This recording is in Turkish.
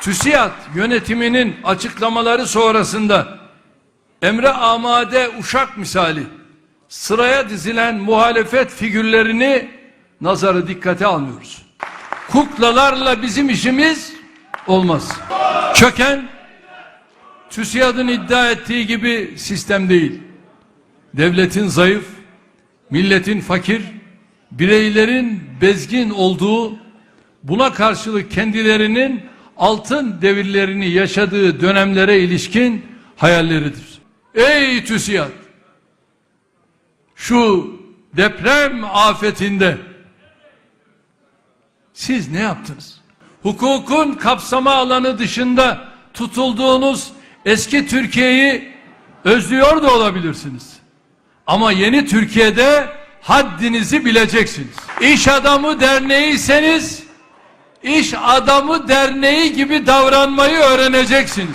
TÜSİAD yönetiminin açıklamaları sonrasında emre amade uşak misali sıraya dizilen muhalefet figürlerini nazarı dikkate almıyoruz. Kuklalarla bizim işimiz olmaz. Köken TÜSİAD'ın iddia ettiği gibi sistem değil. Devletin zayıf, milletin fakir, bireylerin bezgin olduğu, buna karşılık kendilerinin altın devirlerini yaşadığı dönemlere ilişkin hayalleridir. Ey TÜSİAD! Şu deprem afetinde siz ne yaptınız? Hukukun kapsama alanı dışında tutulduğunuz eski Türkiye'yi özlüyor da olabilirsiniz. Ama yeni Türkiye'de haddinizi bileceksiniz. İş adamı derneğiyseniz iş adamı derneği gibi davranmayı öğreneceksiniz.